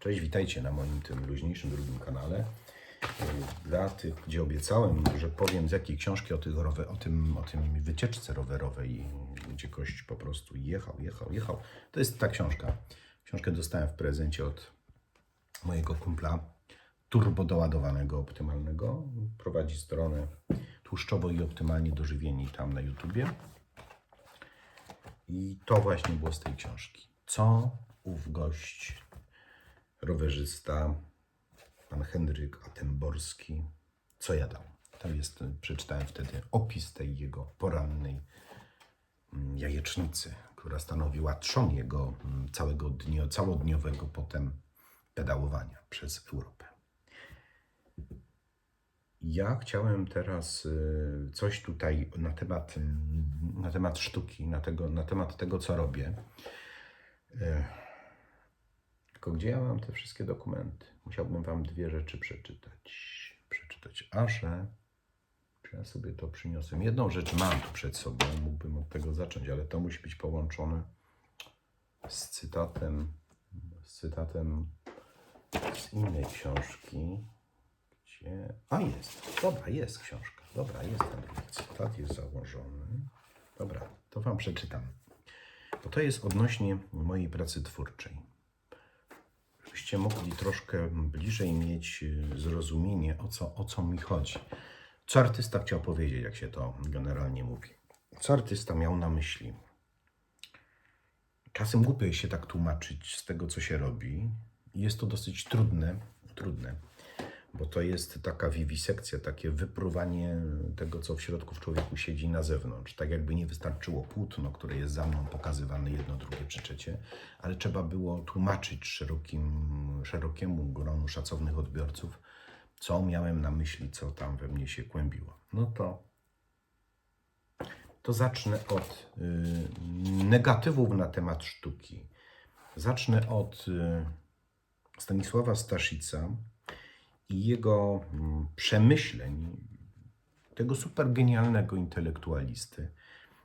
Cześć, witajcie na moim tym luźniejszym drugim kanale. Dla tych, gdzie obiecałem, że powiem z jakiej książki o, tych rower, o, tym, o tym wycieczce rowerowej, gdzie gość po prostu jechał, jechał, jechał. To jest ta książka. Książkę dostałem w prezencie od mojego kumpla turbo doładowanego optymalnego. Prowadzi stronę tłuszczowo i optymalnie dożywieni tam na YouTubie. I to właśnie było z tej książki. Co ów gość, rowerzysta, pan Henryk Atemborski, co jadał? To jest, przeczytałem wtedy opis tej jego porannej mm, jajecznicy, która stanowiła trzon jego mm, całego dnia, całodniowego potem pedałowania przez Europę. Ja chciałem teraz y, coś tutaj na temat, y, na temat sztuki, na, tego, na temat tego, co robię. Tylko gdzie ja mam te wszystkie dokumenty? Musiałbym Wam dwie rzeczy przeczytać. Przeczytać. A że. Czy ja sobie to przyniosłem? Jedną rzecz mam tu przed sobą, mógłbym od tego zacząć, ale to musi być połączone z cytatem, z cytatem z innej książki. Gdzie? A jest. Dobra, jest książka. Dobra, jest ten cytat, jest założony. Dobra, to Wam przeczytam. Bo to jest odnośnie mojej pracy twórczej. Żebyście mogli troszkę bliżej mieć y, zrozumienie, o co, o co mi chodzi. Co artysta chciał powiedzieć, jak się to generalnie mówi. Co artysta miał na myśli? Czasem głupio się tak tłumaczyć z tego, co się robi. Jest to dosyć trudne, trudne, bo to jest taka wiwisekcja, takie wypruwanie tego, co w środku w człowieku siedzi na zewnątrz. Tak jakby nie wystarczyło płótno, które jest za mną pokazywane jedno, drugie czy trzecie, ale trzeba było tłumaczyć szerokim, szerokiemu gronu szacownych odbiorców, co miałem na myśli, co tam we mnie się kłębiło. No to to zacznę od y, negatywów na temat sztuki. Zacznę od y, Stanisława Staszica i jego mm, przemyśleń, tego super genialnego intelektualisty,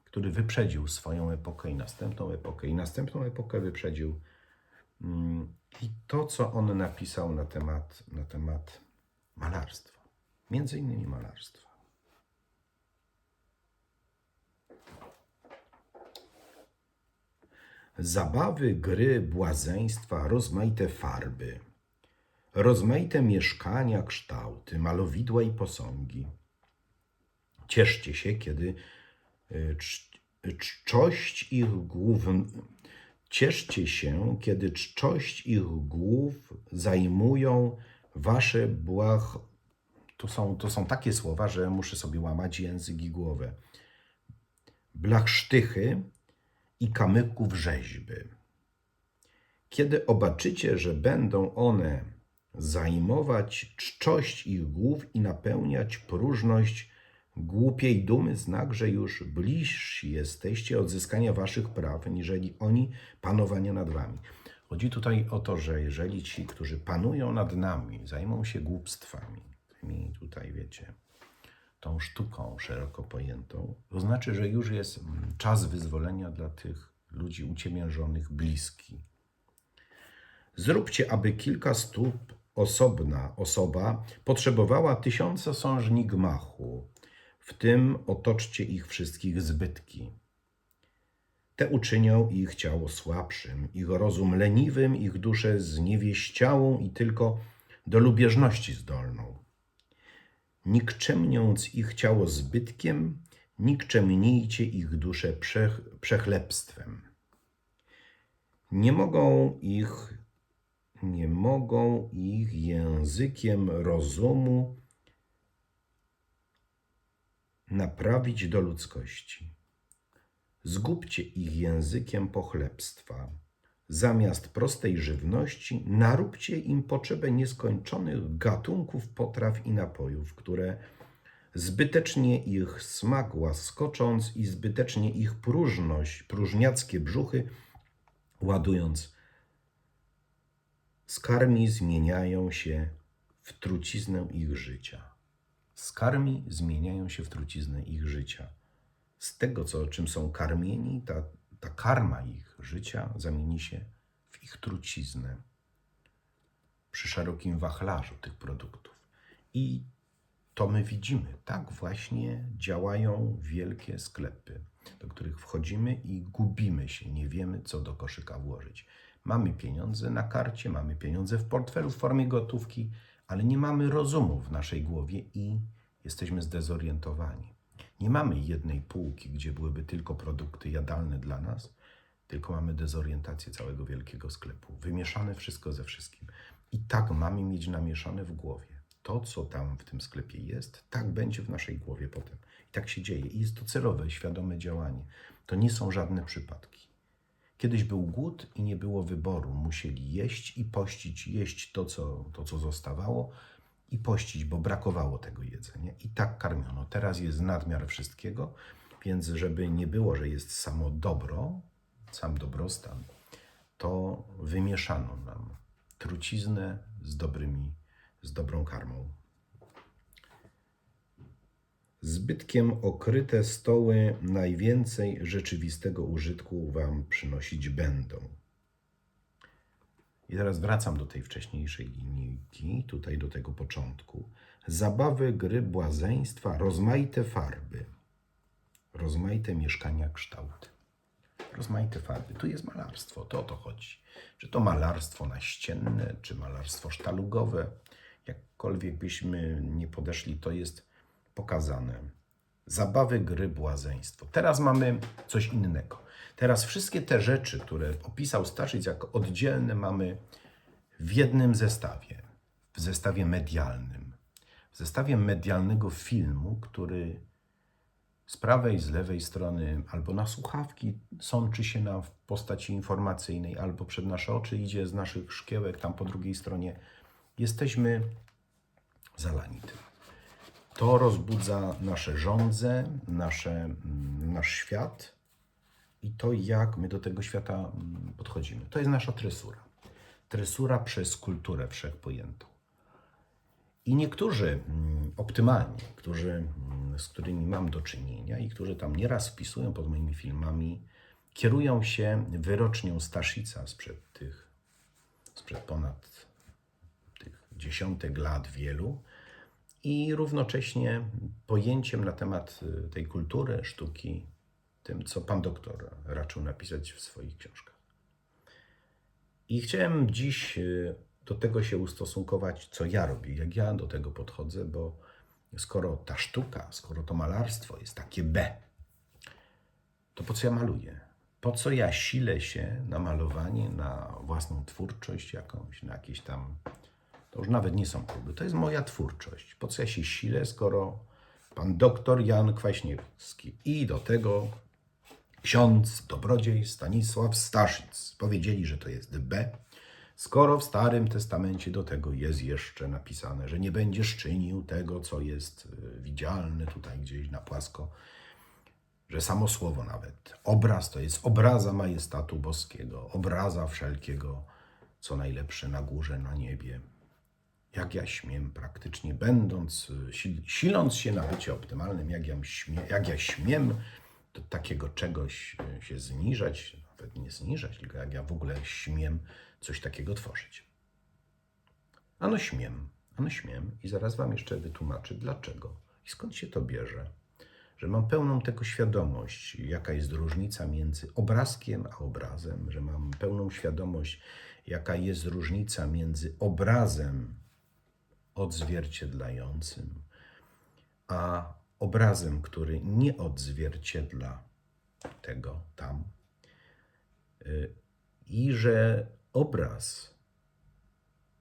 który wyprzedził swoją epokę i następną epokę, i następną epokę wyprzedził. Mm, I to, co on napisał na temat, na temat malarstwa, między innymi malarstwa. Zabawy, gry, błazeństwa, rozmaite farby, rozmaite mieszkania, kształty, malowidła i posągi. Cieszcie się, kiedy y, cz- czczość ich głów. Cieszcie się, kiedy czczość ich głów zajmują wasze błah. To są, to są takie słowa, że muszę sobie łamać język i głowę. Blachsztychy i kamyków rzeźby. Kiedy obaczycie, że będą one zajmować czczość ich głów i napełniać próżność głupiej dumy, znak, że już bliżsi jesteście odzyskania waszych praw, niżeli oni panowania nad wami. Chodzi tutaj o to, że jeżeli ci, którzy panują nad nami, zajmą się głupstwami, tymi tutaj, wiecie, tą sztuką szeroko pojętą, to znaczy, że już jest czas wyzwolenia dla tych ludzi uciemiężonych bliski. Zróbcie, aby kilka stóp osobna osoba potrzebowała tysiąca sążni gmachu, w tym otoczcie ich wszystkich zbytki. Te uczynią ich ciało słabszym, ich rozum leniwym, ich duszę zniewieściałą i tylko do lubieżności zdolną nikczemniąc ich ciało zbytkiem, nikczemnijcie ich duszę przech, przechlebstwem. Nie mogą ich, nie mogą ich językiem rozumu naprawić do ludzkości. Zgubcie ich językiem pochlebstwa. Zamiast prostej żywności, naróbcie im potrzebę nieskończonych gatunków potraw i napojów, które zbytecznie ich smak łaskocząc i zbytecznie ich próżność, próżniackie brzuchy ładując, skarmi zmieniają się w truciznę ich życia. Skarmi zmieniają się w truciznę ich życia. Z tego, co, czym są karmieni, ta, ta karma ich życia zamieni się w ich truciznę. szerokim wachlarzu tych produktów. I to my widzimy. Tak właśnie działają wielkie sklepy, do których wchodzimy i gubimy się, nie wiemy, co do koszyka włożyć. Mamy pieniądze na karcie, mamy pieniądze w portfelu w formie gotówki, ale nie mamy rozumu w naszej głowie i jesteśmy zdezorientowani. Nie mamy jednej półki, gdzie byłyby tylko produkty jadalne dla nas, tylko mamy dezorientację całego wielkiego sklepu. Wymieszane wszystko ze wszystkim. I tak mamy mieć namieszane w głowie. To, co tam w tym sklepie jest, tak będzie w naszej głowie potem. I tak się dzieje. I jest to celowe, świadome działanie. To nie są żadne przypadki. Kiedyś był głód i nie było wyboru. Musieli jeść i pościć, jeść to, co, to, co zostawało i pościć, bo brakowało tego jedzenia. I tak karmiono. Teraz jest nadmiar wszystkiego, więc żeby nie było, że jest samo dobro, sam dobrostan, to wymieszano nam truciznę z dobrymi, z dobrą karmą. Zbytkiem okryte stoły najwięcej rzeczywistego użytku wam przynosić będą. I teraz wracam do tej wcześniejszej linijki, tutaj do tego początku. Zabawy, gry, błazeństwa, rozmaite farby, rozmaite mieszkania, kształty. Rozmaite farby. Tu jest malarstwo, to o to chodzi. Czy to malarstwo naścienne, czy malarstwo sztalugowe, jakkolwiek byśmy nie podeszli, to jest pokazane. Zabawy, gry, błazeństwo. Teraz mamy coś innego. Teraz wszystkie te rzeczy, które opisał Staszic jako oddzielne, mamy w jednym zestawie, w zestawie medialnym. W zestawie medialnego filmu, który z prawej, z lewej strony, albo na słuchawki sączy się nam w postaci informacyjnej, albo przed nasze oczy idzie z naszych szkiełek, tam po drugiej stronie. Jesteśmy zalani tym. To rozbudza nasze żądze, nasze, mm, nasz świat i to, jak my do tego świata mm, podchodzimy. To jest nasza tresura. Tresura przez kulturę wszechpojętą. I niektórzy mm, optymalni, którzy, z którymi mam do czynienia i którzy tam nieraz wpisują pod moimi filmami, kierują się wyrocznią Staszica sprzed tych, sprzed ponad tych dziesiątek lat wielu i równocześnie pojęciem na temat y, tej kultury, sztuki, tym, co pan doktor raczył napisać w swoich książkach. I chciałem dziś y, do tego się ustosunkować, co ja robię, jak ja do tego podchodzę, bo skoro ta sztuka, skoro to malarstwo jest takie B, to po co ja maluję? Po co ja silę się na malowanie, na własną twórczość jakąś, na jakieś tam. To już nawet nie są próby, to jest moja twórczość. Po co ja się silę, skoro pan doktor Jan Kwaśniewski i do tego ksiądz dobrodziej Stanisław Staszic powiedzieli, że to jest B, skoro w Starym Testamencie do tego jest jeszcze napisane, że nie będziesz czynił tego, co jest y, widzialne tutaj gdzieś na płasko, że samo słowo nawet, obraz to jest obraza majestatu boskiego, obraza wszelkiego, co najlepsze na górze, na niebie. Jak ja śmiem praktycznie, będąc, sil- siląc się na bycie optymalnym, jak ja, śmie, jak ja śmiem do takiego czegoś y, się zniżać, nawet nie zniżać, tylko jak ja w ogóle śmiem coś takiego tworzyć. Ano śmiem, ano śmiem i zaraz Wam jeszcze wytłumaczę dlaczego i skąd się to bierze. Że mam pełną tego świadomość, jaka jest różnica między obrazkiem a obrazem, że mam pełną świadomość, jaka jest różnica między obrazem odzwierciedlającym, a obrazem, który nie odzwierciedla tego tam. Y, I że obraz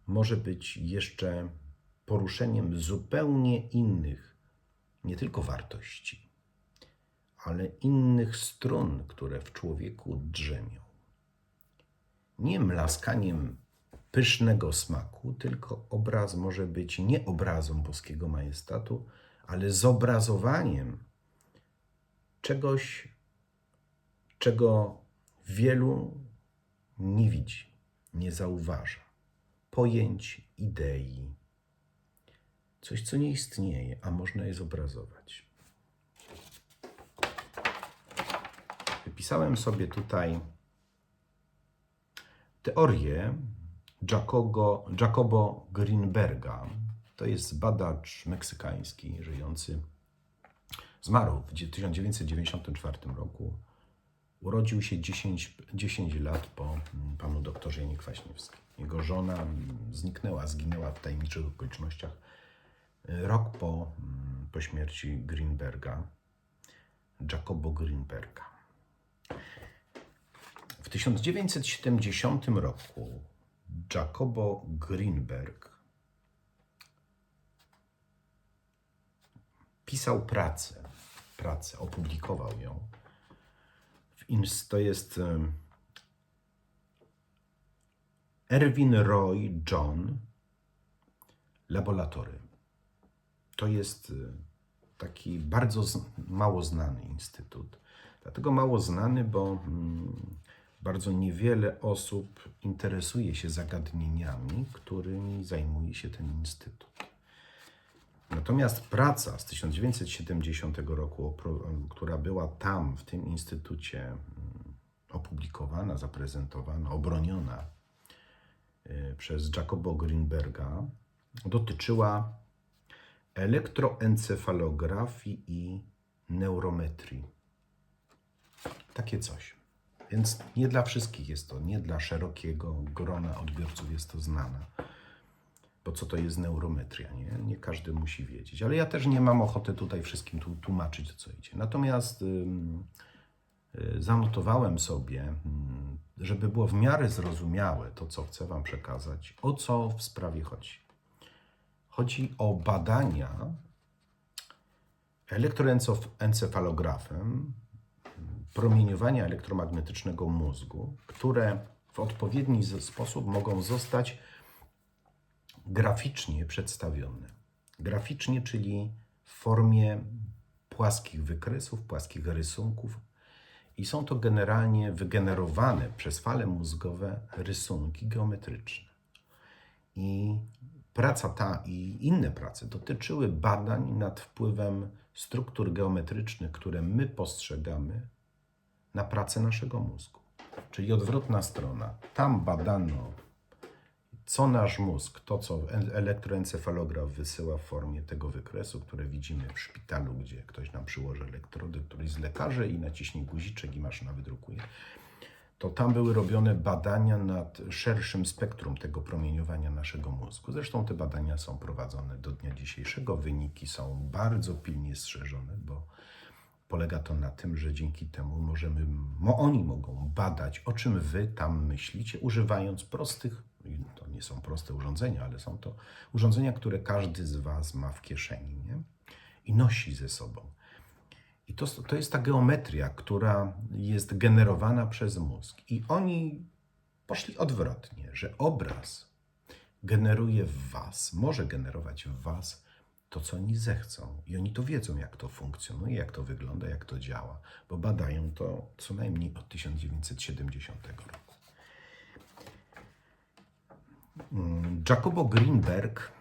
może być jeszcze poruszeniem zupełnie innych, nie tylko wartości, ale innych strun, które w człowieku drzemią. Nie mlaskaniem pysznego smaku, tylko obraz może być nie obrazem boskiego majestatu, ale zobrazowaniem czegoś, czego wielu nie widzi, nie zauważa. Pojęć, idei, coś, co nie istnieje, a można je zobrazować. Wypisałem sobie tutaj teorię Jacobo, Greenberga. To jest badacz meksykański żyjący. Zmarł w 1994 roku. Urodził się 10, 10 lat po mm, panu doktorze Janie Kwaśniewskim. Jego żona mm, zniknęła, zginęła w tajemniczych okolicznościach y, rok po, mm, po śmierci Greenberga, Jacobo Greenberga. W 1970 roku Jacobo Greenberg pisał pracę, pracę, opublikował ją. To jest Erwin Roy John Laboratory. To jest y, taki bardzo mało znany instytut. Dlatego mało znany, bo mm, bardzo niewiele osób interesuje się zagadnieniami, którymi zajmuje się ten instytut. Natomiast praca z 1970 roku, która była tam, w tym instytucie mm, opublikowana, zaprezentowana, obroniona y, przez Jacobo Greenberga, dotyczyła elektroencefalografii i neurometrii. Takie coś. Więc nie dla wszystkich jest to, nie dla szerokiego grona odbiorców jest to znane. Bo co to jest neurometria? Nie, nie każdy musi wiedzieć. Ale ja też nie mam ochoty tutaj wszystkim tu tłumaczyć, co idzie. Natomiast y, zanotowałem sobie, żeby było w miarę zrozumiałe to, co chcę Wam przekazać, o co w sprawie chodzi. Chodzi o badania elektroencefalografem promieniowania elektromagnetycznego mózgu, które w odpowiedni sposób mogą zostać graficznie przedstawione. Graficznie, czyli w formie płaskich wykresów, płaskich rysunków. I są to generalnie wygenerowane przez fale mózgowe rysunki geometryczne. I praca ta i inne prace dotyczyły badań nad wpływem struktur geometrycznych, które my postrzegamy na pracę naszego mózgu. Czyli odwrotna strona. Tam badano, co nasz mózg, to co elektroencefalograf wysyła w formie tego wykresu, które widzimy w szpitalu, gdzie ktoś nam przyłoży elektrody, któryś z lekarzy i naciśnie guziczek i maszyna wydrukuje to tam były robione badania nad szerszym spektrum tego promieniowania naszego mózgu. Zresztą te badania są prowadzone do dnia dzisiejszego. Wyniki są bardzo pilnie strzeżone, bo polega to na tym, że dzięki temu możemy, mo, oni mogą badać, o czym wy tam myślicie, używając prostych, to nie są proste urządzenia, ale są to urządzenia, które każdy z was ma w kieszeni nie? i nosi ze sobą. I to, to jest ta geometria, która jest generowana przez mózg. I oni poszli odwrotnie, że obraz generuje w Was, może generować w Was to, co oni zechcą. I oni to wiedzą, jak to funkcjonuje, jak to wygląda, jak to działa, bo badają to co najmniej od 1970 roku. Mm, Jacobo Greenberg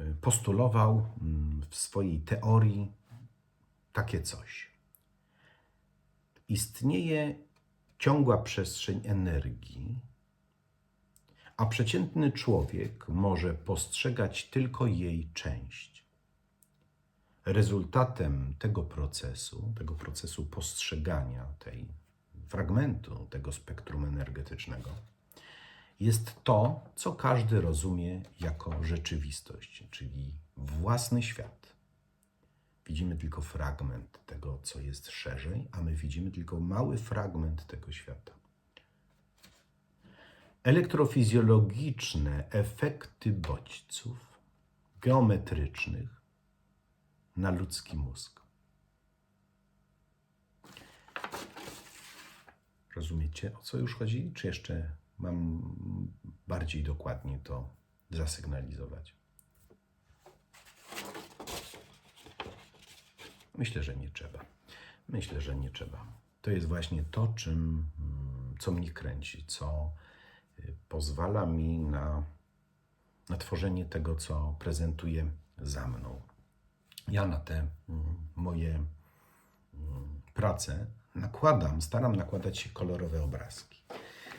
y, postulował mm, w swojej teorii takie coś. Istnieje ciągła przestrzeń energii, a przeciętny człowiek może postrzegać tylko jej część. Rezultatem tego procesu, tego procesu postrzegania tej fragmentu tego spektrum energetycznego, jest to, co każdy rozumie jako rzeczywistość, czyli własny świat. Widzimy tylko fragment tego, co jest szerzej, a my widzimy tylko mały fragment tego świata. Elektrofizjologiczne efekty bodźców geometrycznych na ludzki mózg. Rozumiecie, o co już chodzi? Czy jeszcze mam bardziej dokładnie to zasygnalizować? Myślę, że nie trzeba. Myślę, że nie trzeba. To jest właśnie to, czym, mm, co mnie kręci, co pozwala mi na, na tworzenie tego, co prezentuję za mną. Ja na te mm, moje mm, prace nakładam, staram nakładać się kolorowe obrazki.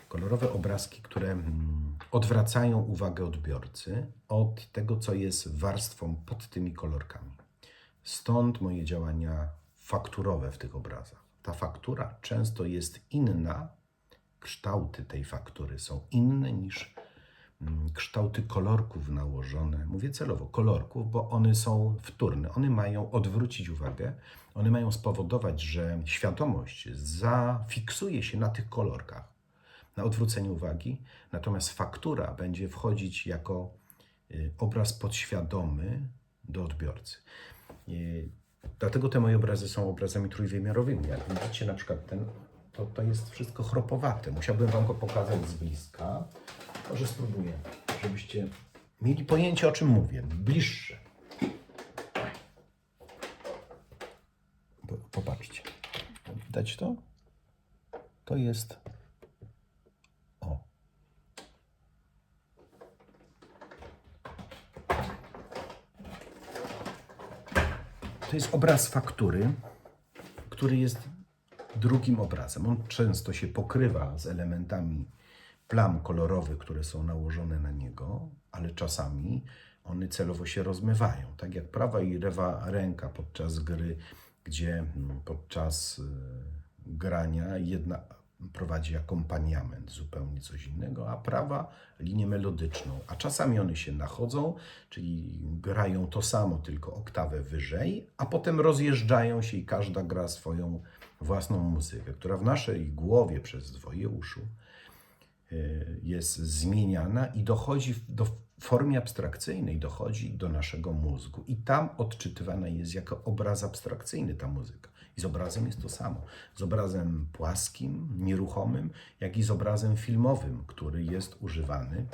Kolorowe obrazki, które mm, odwracają uwagę odbiorcy od tego, co jest warstwą pod tymi kolorkami. Stąd moje działania fakturowe w tych obrazach. Ta faktura często jest inna, kształty tej faktury są inne niż mm, kształty kolorków nałożone. Mówię celowo kolorków, bo one są wtórne. One mają odwrócić uwagę, one mają spowodować, że świadomość zafiksuje się na tych kolorkach, na odwróceniu uwagi, natomiast faktura będzie wchodzić jako y, obraz podświadomy do odbiorcy. Y, Dlatego te moje obrazy są obrazami trójwymiarowymi. Jak widzicie, na przykład ten, to, to jest wszystko chropowate. Musiałbym Wam go pokazać z bliska. Może spróbuję, żebyście mieli pojęcie, o czym mówię. Bliższe. Po- Popatrzcie. Widać to? To jest. O. To jest obraz faktury, który jest drugim obrazem. On często się pokrywa z elementami plam kolorowych, które są nałożone na niego, ale czasami one celowo się rozmywają. Tak jak prawa i lewa ręka podczas gry, gdzie mm, podczas y, grania jedna prowadzi akompaniament, zupełnie coś innego, a prawa linię melodyczną. A czasami one się nachodzą, czyli grają to samo, tylko oktawę wyżej, a potem rozjeżdżają się i każda gra swoją własną muzykę, która w naszej głowie przez dwoje uszu y, jest zmieniana i dochodzi do formie abstrakcyjnej, dochodzi do naszego mózgu i tam odczytywana jest jako obraz abstrakcyjny ta muzyka. I z obrazem jest to samo. Z obrazem płaskim, nieruchomym, jak i z obrazem filmowym, który jest używany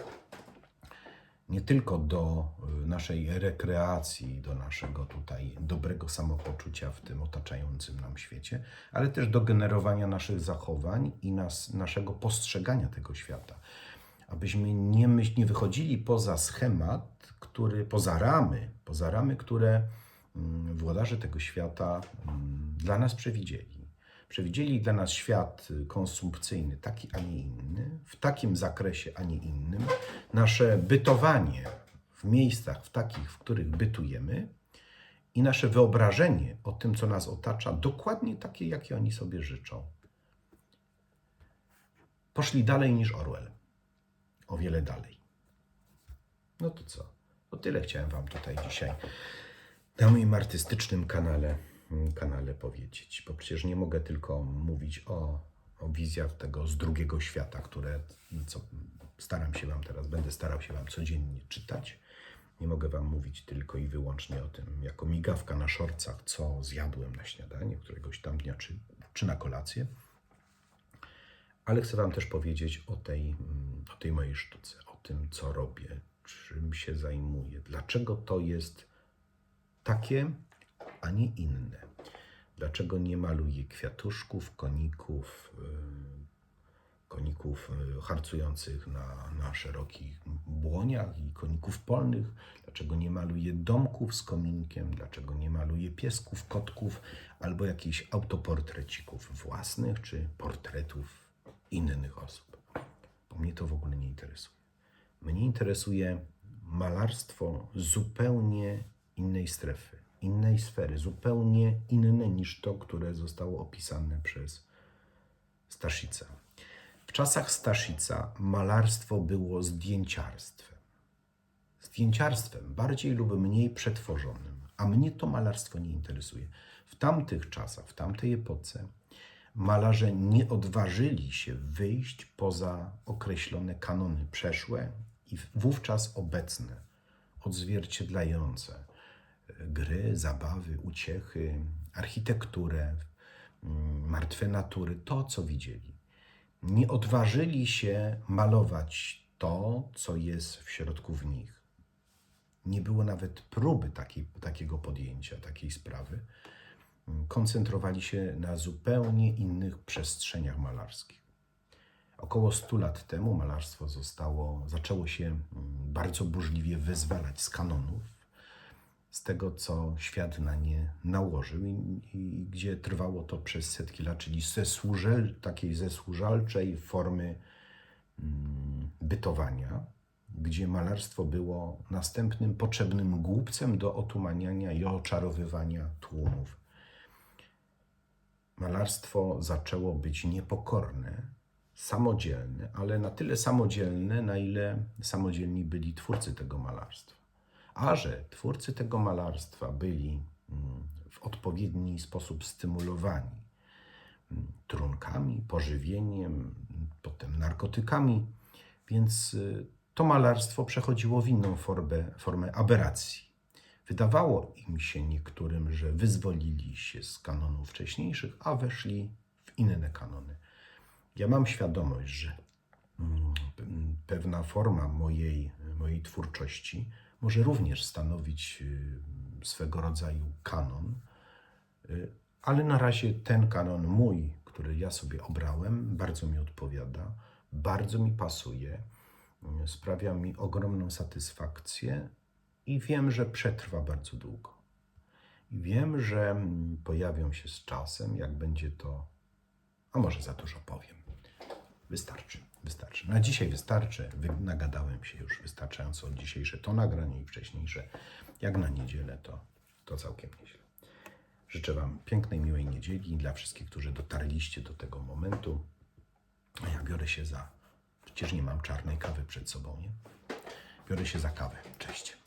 nie tylko do y, naszej rekreacji, do naszego tutaj dobrego samopoczucia w tym otaczającym nam świecie, ale też do generowania naszych zachowań i nas, naszego postrzegania tego świata. Abyśmy nie, myśl, nie wychodzili poza schemat, który, poza ramy, poza ramy, które mm, włodarze tego świata mm, dla nas przewidzieli. Przewidzieli dla nas świat konsumpcyjny, taki, a nie inny, w takim zakresie, a nie innym. Nasze bytowanie w miejscach, w takich, w których bytujemy, i nasze wyobrażenie o tym, co nas otacza, dokładnie takie, jakie oni sobie życzą. Poszli dalej niż Orwell. O wiele dalej. No to co? To tyle chciałem Wam tutaj dzisiaj na moim artystycznym kanale, kanale powiedzieć, bo przecież nie mogę tylko mówić o, o wizjach tego z drugiego świata, które co staram się Wam teraz, będę starał się Wam codziennie czytać. Nie mogę Wam mówić tylko i wyłącznie o tym, jako migawka na szorcach, co zjadłem na śniadanie któregoś tam dnia, czy, czy na kolację. Ale chcę Wam też powiedzieć o tej, o tej mojej sztuce, o tym, co robię, czym się zajmuję, dlaczego to jest takie, a nie inne. Dlaczego nie maluję kwiatuszków, koników, yy, koników yy, harcujących na, na szerokich błoniach i koników polnych? Dlaczego nie maluję domków z kominkiem? Dlaczego nie maluję piesków, kotków albo jakichś autoportrecików własnych czy portretów innych osób? Bo mnie to w ogóle nie interesuje. Mnie interesuje malarstwo zupełnie innej strefy, innej sfery, zupełnie inne niż to, które zostało opisane przez Staszica. W czasach Staszica malarstwo było zdjęciarstwem. Zdjęciarstwem bardziej lub mniej przetworzonym, a mnie to malarstwo nie interesuje. W tamtych czasach, w tamtej epoce malarze nie odważyli się wyjść poza określone kanony przeszłe i wówczas obecne, odzwierciedlające gry, zabawy, uciechy, architekturę, mm, martwe natury, to co widzieli. Nie odważyli się malować to, co jest w środku w nich. Nie było nawet próby takiego podjęcia, takiej sprawy koncentrowali się na zupełnie innych przestrzeniach malarskich. Około 100 lat temu malarstwo zostało, zaczęło się mm, bardzo burzliwie wyzwalać z kanonów, z tego, co świat na nie nałożył i, i gdzie trwało to przez setki lat, czyli ze służel, takiej zesłużalczej formy mm, bytowania, gdzie malarstwo było następnym potrzebnym głupcem do otumaniania i oczarowywania tłumów. Malarstwo zaczęło być niepokorne, samodzielne, ale na tyle samodzielne, na ile samodzielni byli twórcy tego malarstwa. A że twórcy tego malarstwa byli mm, w odpowiedni sposób stymulowani mm, trunkami, pożywieniem, potem narkotykami, więc y, to malarstwo przechodziło w inną formę, formę aberracji. Wydawało im się niektórym, że wyzwolili się z kanonów wcześniejszych, a weszli w inne kanony. Ja mam świadomość, że mm, pewna forma mojej, mojej twórczości może również stanowić y, swego rodzaju kanon, y, ale na razie ten kanon mój, który ja sobie obrałem, bardzo mi odpowiada, bardzo mi pasuje, y, sprawia mi ogromną satysfakcję i wiem, że przetrwa bardzo długo. I wiem, że mm, pojawią się z czasem, jak będzie to, a może za dużo powiem. Wystarczy, wystarczy. Na dzisiaj wystarczy. Wy- Nagadałem się już wystarczająco dzisiejsze to nagranie i wcześniejsze. Jak na niedzielę, to, to całkiem nieźle. Życzę Wam pięknej, miłej niedzieli dla wszystkich, którzy dotarliście do tego momentu. A ja biorę się za. Przecież nie mam czarnej kawy przed sobą, nie? Biorę się za kawę. Cześć.